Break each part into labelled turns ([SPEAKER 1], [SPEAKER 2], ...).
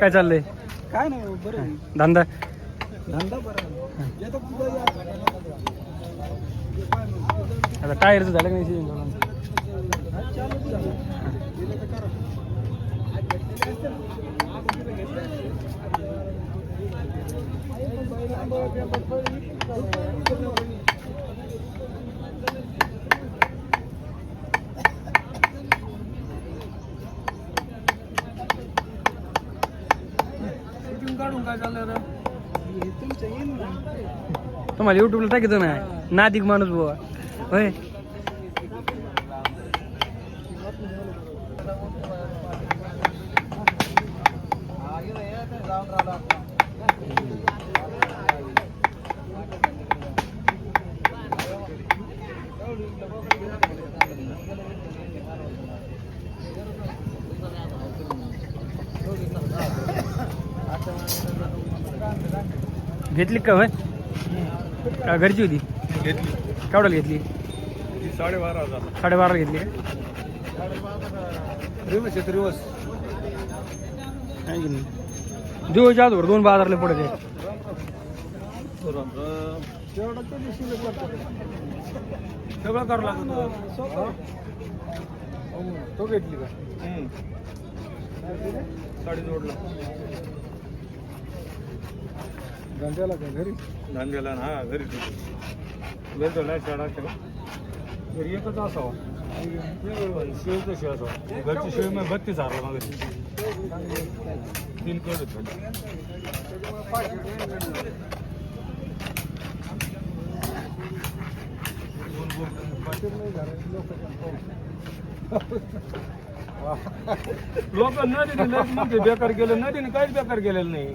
[SPEAKER 1] काय चाललंय
[SPEAKER 2] काय नाही बरं.
[SPEAKER 1] धंदा
[SPEAKER 2] धंदा.
[SPEAKER 1] आता टायरचं झालं का नाही season?
[SPEAKER 2] हा, चालूच झालं. दिलं तर करा. Shooting काढून काय झालं रे हे तुमचं येईन ना.
[SPEAKER 1] तुम्हाला युट्यूबला टाकायचं ना. नादिक माणूस बुवा. होय. घेतली का होय? का घरची होती?
[SPEAKER 2] घेतली.
[SPEAKER 1] केवढ्याला घेतली?
[SPEAKER 2] साडेबारा हजार.
[SPEAKER 1] साडेबाराला घेतली
[SPEAKER 2] रिवर्स येतो रिवर्स.
[SPEAKER 1] नाही दिवसच्या आजवर दोन बाजारला
[SPEAKER 2] शिल्लक लागतं सगळं करावं लागतं तो. घेतली का? साडी जोडला धंद्याला का घरी? धंद्याला हा घरी वेळ नाही शाळा घरी एकच असावा. शिव शेव असावा. घरची शिव मग म्हणजे बत्तीस हजार मग तीन कड लोक नदीने नदीमध्ये बेकार गेले नदीने काहीच बेकार गेलेलं नाही.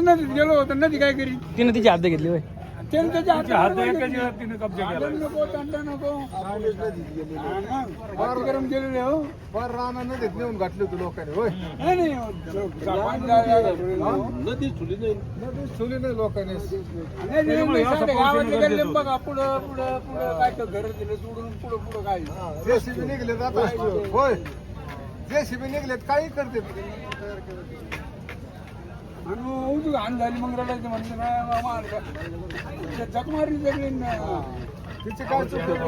[SPEAKER 2] नदीत गेलो नदी काय करी?
[SPEAKER 1] तिने तिची हात घेतली होय.
[SPEAKER 2] त्याने त्याच्या हात एकाच वेळात तिने कब्जा केला. नको तंटा नको. गरम गेलेले हो.
[SPEAKER 3] फार राणा नदीत नेऊन घातली होती लोकांनी होय.
[SPEAKER 2] नाही, नाही,
[SPEAKER 3] नदी सुली नाही. नदी सुली नाही लोकांनी.
[SPEAKER 2] गावातले गेले बघा पुढं पुढं पुढं काय तर घर दिलं सोडून पुढं पुढं काय?
[SPEAKER 3] जेसीबी निघलेत आता होय. जेसीबी निघलेत काही करते
[SPEAKER 2] आणि उजू घाण झाली मग रडायचं म्हणजे ना जग मारी जगली ना.
[SPEAKER 3] तिची काय चुकी